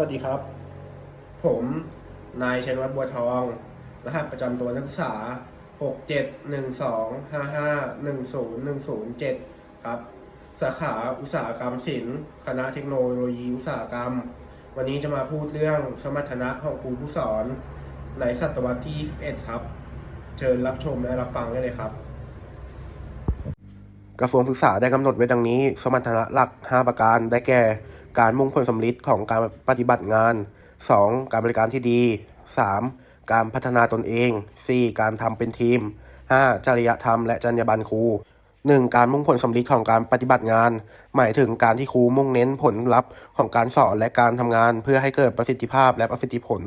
สวัสดีครับ ผมนายชัยวัฒน์บัวทอง รหัสประจำตัวนักศึกษา 67125510107 ครับ สาขาอุตสาหกรรมศิลป์ คณะเทคโนโลยีอุตสาหกรรม วันนี้จะมาพูดเรื่องสมรรถนะของครูผู้สอน ในศตวรรษที่ 21 ครับ เชิญรับชมและรับฟังได้เลยครับ กระทรวงศึกษาได้กำหนดไว้ดังนี้ สมรรถนะหลัก 5 ประการได้แก่ การมุ่งผลสำลิดของการปฏิบัติงาน 2. การบริการที่ดี 3. การพัฒนาตนเอง 4. การทำเป็นทีม 5. จริยธรรมและจรรยาบรรณครู 1. การมุ่งผลสำลิดของการปฏิบัติงาน หมายถึงการที่ครูมุ่งเน้นผลลัพธ์ของการสอนและการทำงาน เพื่อให้เกิดประสิทธิภาพและประสิทธิผล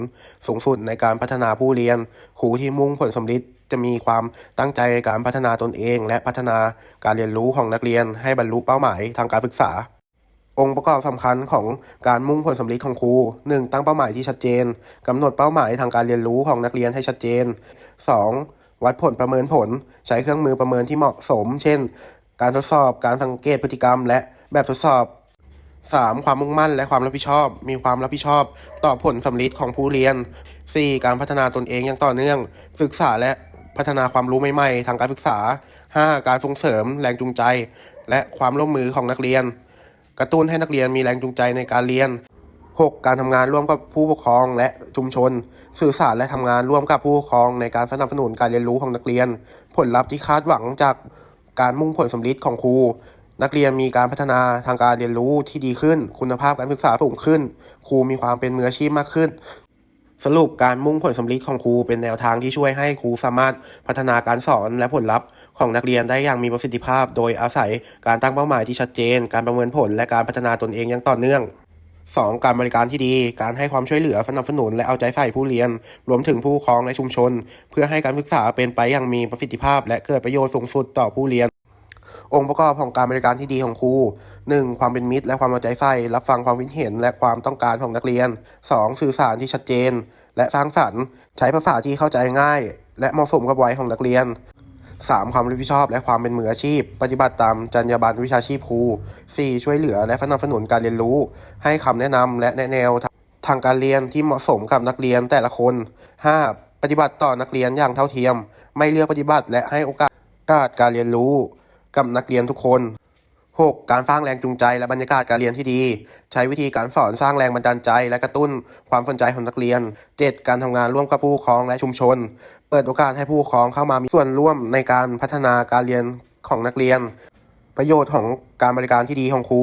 สูงสุดในการพัฒนาผู้เรียน ครูที่มุ่งผลสำลิดจะมีความตั้งใจในการพัฒนาตนเอง และพัฒนาการเรียนรู้ของนักเรียนให้บรรลุเป้าหมายทางการศึกษา องค์ประกอบสำคัญของการมุ่งผลสำลิดของครู 1. ตั้งเป้าหมายที่ชัดเจนกำหนดเป้าหมายทางการเรียนรู้ของนักเรียนให้ชัดเจน 2. วัดผลประเมินผล ใช้เครื่องมือประเมินที่เหมาะสม เช่น การทดสอบการสังเกตพฤติกรรม และแบบทดสอบ 3. ความมุ่งมั่นและความรับผิดชอบ มีความรับผิดชอบต่อผลสำลิดของผู้เรียน 4. การพัฒนาตนเองอย่างต่อเนื่อง ศึกษาและพัฒนาความรู้ใหม่ๆ ทางการศึกษา 5. การส่งเสริมแรงจูงใจ และความร่วมมือของนักเรียน กระตุ้นให้นักเรียนมีแรงจูงใจในการเรียน 6. การทำงานร่วมกับผู้ปกครองและชุมชน สื่อสารและทำงานร่วมกับผู้ปกครองในการสนับสนุนการเรียนรู้ของนักเรียน ผลลัพธ์ที่คาดหวังจากการมุ่งผลสำลิดของครู นักเรียนมีการพัฒนาทางการเรียนรู้ที่ดีขึ้น คุณภาพการศึกษาสูงขึ้น ครูมีความเป็นมืออาชีพมากขึ้น สรุปการมุ่งผลสำลิดของครูเป็นแนวทางที่ช่วยให้ครูสามารถพัฒนาการสอนและผลลัพธ์ ของนักเรียนได้อย่างมีประสิทธิภาพ โดยอาศัยการตั้งเป้าหมายที่ชัดเจน การประเมินผล และการพัฒนาตนเองอย่างต่อเนื่อง 2. การบริการที่ดี การให้ความช่วยเหลือสนับสนุนและเอาใจใส่ผู้เรียน รวมถึงผู้ปกครองและชุมชน เพื่อให้การศึกษาเป็นไปอย่างมีประสิทธิภาพ และเกิดประโยชน์สูงสุดต่อผู้เรียน องค์ประกอบของการบริการที่ดีของครู 1. ความเป็นมิตร และความเอาใจใส่ รับฟังความคิดเห็น และความต้องการของนักเรียน 2. สื่อสารที่ชัดเจน และสร้างสรรค์ ใช้ภาษาที่เข้าใจง่าย และเหมาะสมกับวัยของนักเรียน 3. ความรับผิดชอบและความเป็นมืออาชีพ ปฏิบัติตามจรรยาบรรณวิชาชีพครู 4. ช่วยเหลือและสนับสนุนการเรียนรู้ ให้คำแนะนำและแนะแนวทางการเรียนที่เหมาะสมกับนักเรียนแต่ละคน 5. ปฏิบัติต่อนักเรียนอย่างเท่าเทียม ไม่เลือกปฏิบัติและให้โอกาสการเรียนรู้กับนักเรียนทุกคน 6. การสร้างแรงจูงใจและบรรยากาศการเรียนที่ดี ใช้วิธีการสอนสร้างแรงบันดาลใจ และกระตุ้นความสนใจของนักเรียน 7. การทำงานร่วมกับผู้ปกครองและชุมชน เปิดโอกาสให้ผู้ปกครองเข้ามามีส่วนร่วมในการพัฒนาการเรียนของนักเรียน ประโยชน์ของการบริการที่ดีของครู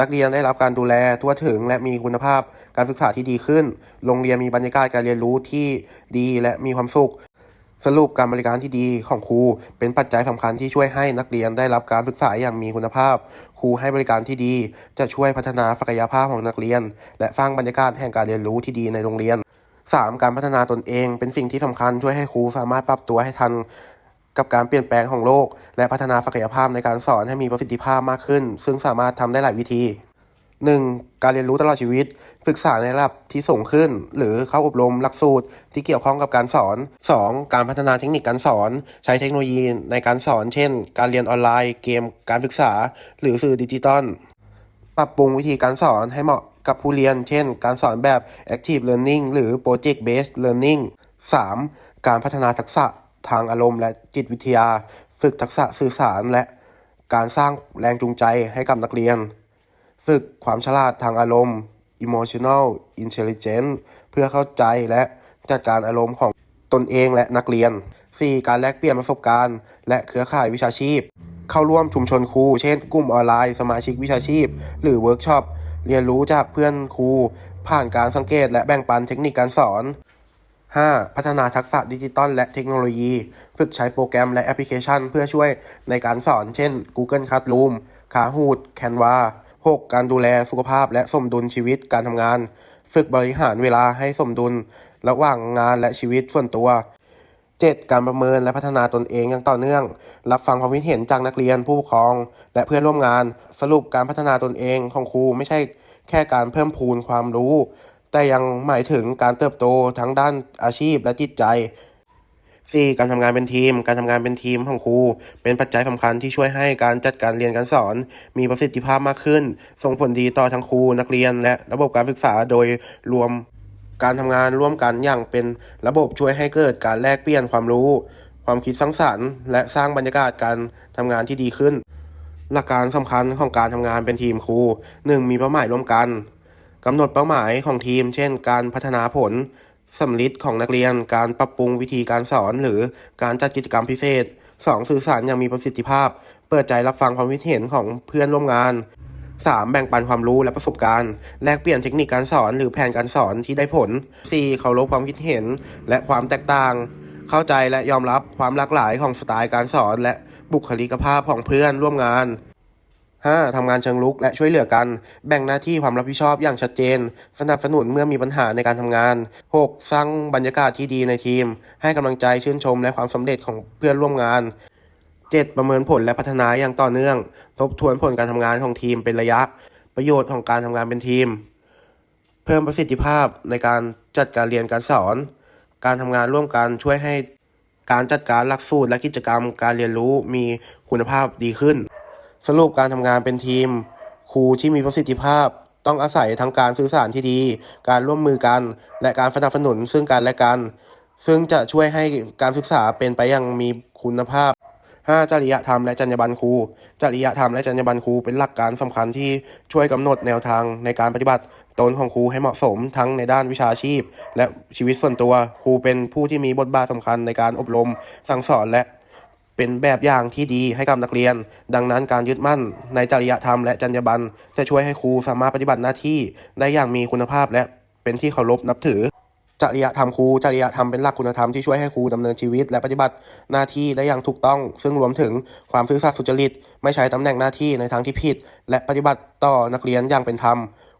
นักเรียนได้รับการดูแลทั่วถึง และมีคุณภาพการศึกษาที่ดีขึ้น โรงเรียนมีบรรยากาศการเรียนรู้ที่ดีและมีความสุข สรุปการบริการที่ดีของครูเป็นปัจจัยสำคัญที่ช่วยให้นักเรียนได้รับการศึกษาอย่างมีคุณภาพ ครูให้บริการที่ดีจะช่วยพัฒนาศักยภาพของนักเรียน และสร้างบรรยากาศแห่งการเรียนรู้ที่ดีในโรงเรียน 3. การพัฒนาตนเองเป็นสิ่งที่สำคัญช่วยให้ครูสามารถปรับตัวให้ทันกับการเปลี่ยนแปลงของโลก และพัฒนาศักยภาพในการสอนให้มีประสิทธิภาพมากขึ้น ซึ่งสามารถทำได้หลายวิธี 1. การเรียนรู้ตลอดชีวิตศึกษาในระดับที่สูงขึ้น หรือเข้าอบรมหลักสูตรที่เกี่ยวข้องกับการสอน 2. การพัฒนาเทคนิคการสอน ใช้เทคโนโลยีในการสอน เช่น การเรียนออนไลน์ เกม การศึกษา หรือสื่อดิจิตอล ปรับปรุงวิธีการสอนให้เหมาะกับผู้เรียน เช่น การสอนแบบ active learning หรือ project based learning 3. การพัฒนาทักษะทางอารมณ์และจิตวิทยา ฝึกทักษะสื่อสารและการสร้างแรงจูงใจให้กับนักเรียน ฝึกความฉลาดทางอารมณ์ emotional intelligence เพื่อเข้าใจและจัดการอารมณ์ของตนเองและนักเรียน 4. การแลกเปลี่ยนประสบการณ์ และเครือข่ายวิชาชีพ เข้าร่วมชุมชนครู เช่น กลุ่มออนไลน์ สมาชิกวิชาชีพ หรือเวิร์กช็อป เรียนรู้จากเพื่อนครู ผ่านการสังเกตและแบ่งปันเทคนิคการสอน 5. พัฒนาทักษะดิจิตอลและเทคโนโลยี ฝึกใช้โปรแกรมและแอปพลิเคชัน เพื่อช่วยในการสอน เช่น Google Classroom Kahoot Canva 6. การดูแลสุขภาพและสมดุลชีวิตการทำงาน ฝึกบริหารเวลาให้สมดุล ระหว่างงานและชีวิตส่วนตัว 7. การประเมินและพัฒนาตนเองอย่างต่อเนื่อง รับฟังความคิดเห็นจากนักเรียนผู้ปกครอง และเพื่อนร่วมงาน สรุปการพัฒนาตนเองของครูไม่ใช่แค่การเพิ่มพูนความรู้ แต่ยังหมายถึงการเติบโตทั้งด้านอาชีพและจิตใจ 4. การทำงานเป็นทีม การทำงานเป็นทีมของครู เป็นปัจจัยสำคัญที่ช่วยให้การจัดการเรียนการสอน มีประสิทธิภาพมากขึ้น ส่งผลดีต่อทั้งครูนักเรียน และระบบการศึกษาโดยรวมการทำงานร่วมกันอย่างเป็นระบบช่วยให้เกิดการแลกเปลี่ยนความรู้ ความคิดสร้างสรรค์ และสร้างบรรยากาศการทำงานที่ดีขึ้น หลักการสำคัญของการทำงานเป็นทีมครู 1. มีเป้าหมายร่วมกันกำหนดเป้าหมายของทีม เช่น การพัฒนาผล สำลิดของนักเรียน การปรับปรุงวิธีการสอน หรือการจัดกิจกรรมพิเศษ 2. สื่อสารอย่างมีประสิทธิภาพ เปิดใจรับฟังความคิดเห็นของเพื่อนร่วมงาน 3. แบ่งปันความรู้และประสบการณ์ แลกเปลี่ยนเทคนิคการสอนหรือแผนการสอนที่ได้ผล 4. เคารพความคิดเห็นและความแตกต่าง เข้าใจและยอมรับความหลากหลายของสไตล์การสอน และบุคลิกภาพของเพื่อนร่วมงาน 5. ทำงานเชิงลุกและช่วยเหลือกัน แบ่งหน้าที่ความรับผิดชอบอย่างชัดเจน สนับสนุนเมื่อมีปัญหาในการทำงาน 6. สร้างบรรยากาศที่ดีในทีม ให้กำลังใจชื่นชมและความสำเร็จของเพื่อนร่วมงาน 7. ประเมินผลและพัฒนาอย่างต่อเนื่อง ทบทวนผลการทำงานของทีมเป็นระยะ ประโยชน์ของการทำงานเป็นทีม เพิ่มประสิทธิภาพในการจัดการเรียนการสอน การทำงานร่วมกันช่วยให้การจัดการหลักสูตรและกิจกรรมการเรียนรู้มีคุณภาพดีขึ้น สรุปการทำงานเป็นทีม ครูที่มีประสิทธิภาพ ต้องอาศัยทั้งการสื่อสารที่ดี การร่วมมือกัน และการสนับสนุนซึ่งกันและกัน ซึ่งจะช่วยให้การศึกษาเป็นไปอย่างมีคุณภาพ 5. จริยธรรมและจรรยาบรรณครู จริยธรรมและจรรยาบรรณครูเป็นหลักการสำคัญที่ช่วยกำหนดแนวทางในการปฏิบัติตนของครูให้เหมาะสมทั้งในด้านวิชาชีพ และชีวิตส่วนตัว ครูเป็นผู้ที่มีบทบาทสำคัญในการอบรม สั่งสอนและ เป็นแบบอย่างที่ดีให้กับนักเรียน ดังนั้นการยึดมั่นในจริยธรรมและจรรยาบรรณจะช่วยให้ครูสามารถปฏิบัติหน้าที่ได้อย่างมีคุณภาพและเป็นที่เคารพนับถือจริยธรรมครูจริยธรรมเป็นหลักคุณธรรมที่ช่วยให้ครูดำเนินชีวิต และปฏิบัติหน้าที่ได้อย่างถูกต้อง ซึ่งรวมถึงความซื่อสัตย์สุจริต ไม่ใช้ตำแหน่งหน้าที่ในทางที่ผิด และปฏิบัติต่อนักเรียนอย่างเป็นธรรม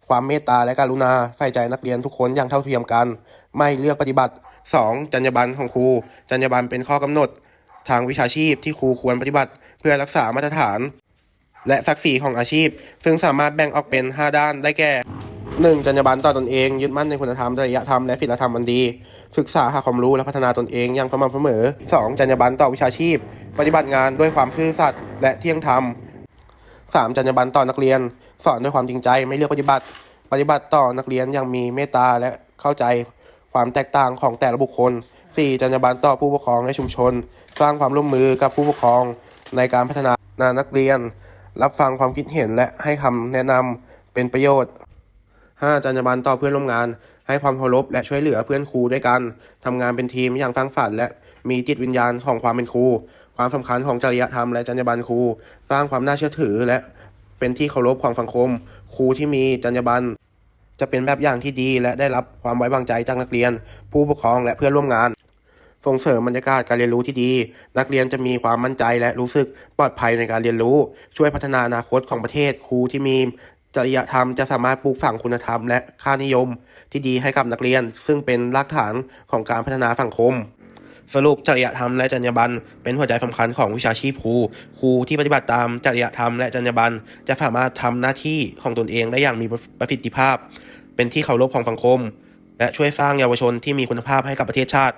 ความเมตตาและการุณาใส่ใจนักเรียนทุกคนอย่างเท่าเทียมกัน ไม่เลือกปฏิบัติ 2. จรรยาบรรณของครูจรรยาบรรณเป็นข้อกำหนด ทางวิชาชีพที่ครูควรปฏิบัติ เพื่อรักษามาตรฐาน และศักดิ์ศรีของอาชีพ ซึ่งสามารถแบ่งออกเป็น 5 ด้านได้แก่ 1. จรรยาบรรณต่อตนเอง ยึดมั่นในคุณธรรมจริยธรรมและศีลธรรมอันดี ศึกษาหาความรู้และพัฒนาตนเองอย่างสม่ำเสมอ 2. จรรยาบรรณต่อวิชาชีพ ปฏิบัติงานด้วยความซื่อสัตย์และเที่ยงธรรม 3. จรรยาบรรณต่อนักเรียน สอนด้วยความจริงใจไม่เลือกปฏิบัติ ปฏิบัติต่อนักเรียนอย่างมีเมตตาและเข้าใจ ความแตกต่างของแต่ละบุคคล 4. จรรยาบรรณต่อผู้ปกครองและชุมชน สร้างความร่วมมือกับผู้ปกครองในการพัฒนานักเรียน รับฟังความคิดเห็นและให้คำแนะนำเป็นประโยชน์ 5. จรรยาบรรณต่อเพื่อนร่วมงาน ให้ความเคารพและช่วยเหลือเพื่อนครูด้วยกันทำงานเป็นทีมอย่างสร้างสรรค์และมีจิตวิญญาณของความเป็นครู ความสำคัญของจริยธรรมและจรรยาบรรณครู สร้างความน่าเชื่อถือและเป็นที่เคารพของสังคม ครูที่มีจรรยาบรรณ จะเป็นแบบอย่างที่ดีและได้รับความไว้วางใจจากนักเรียน ผู้ปกครองและเพื่อนร่วมงาน ส่งเสริมบรรยากาศการเรียนรู้ที่ดี นักเรียนจะมีความมั่นใจและรู้สึกปลอดภัยในการเรียนรู้ ช่วยพัฒนาอนาคตของประเทศครูที่มีจริยธรรมจะสามารถปลูกฝังคุณธรรมและค่านิยม ที่ดีให้กับนักเรียน ซึ่งเป็นรากฐานของการพัฒนาสังคม สรุปจริยธรรมและจรรยาบรรณเป็นหัวใจสำคัญของวิชาชีพครู ครูที่ปฏิบัติตามจริยธรรมและจรรยาบรรณจะสามารถทำหน้าที่ของตนเองได้อย่างมีประสิทธิภาพ เป็นที่เคารพของสังคม และช่วยสร้างเยาวชนที่มีคุณภาพให้กับประเทศชาติ